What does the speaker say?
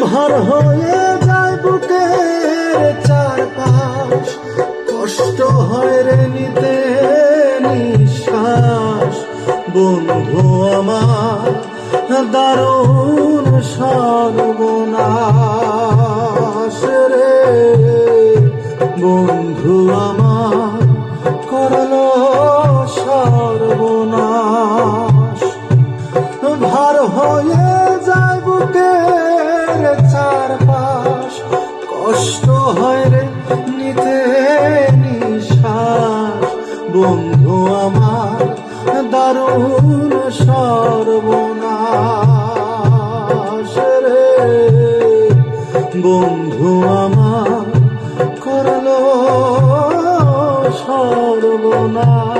ভার হয়ে যায় বুকের চারপাশ। কষ্ট হয় রে নিতে নিঃশ্বাস। বন্ধু আমার, দারুণ সর্বনাশ রে। বন্ধু আমার, করল সর্বনাশ। ভার হয়ে যায় বুকের কষ্ট হয় রে নিতে নিশাস বন্ধু আমার দারুণ সর্বনাশ রে। বন্ধু আমার করল সর্বনাশ।